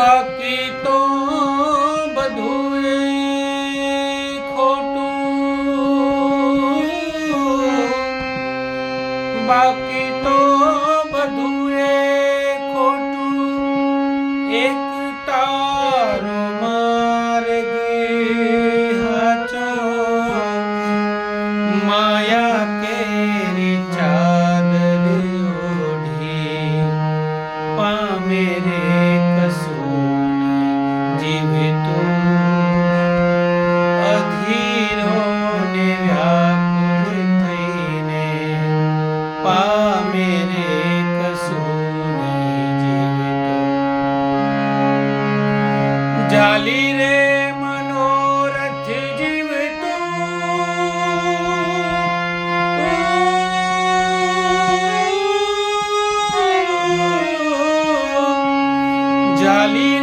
ਬਾਕੀ ਤੋਂ ਬਧੂਏ ਖੋਟੂ। ਬਾਕੀ ਤੋਂ ਬਧੂਏ ਖੋਟੂ, ਇੱਕ ਤਾਰ ਮਾਰ ਗਏ ਹਾਚੋ। ਮਾਇਆ ਕੇਰੀ ਚਾਦਰ ਓਢੀ ਪਾ ਮੇਰੇ પામે રે કસૂન જીવિતો જાલી રે મનોરથ જીવતો જાલી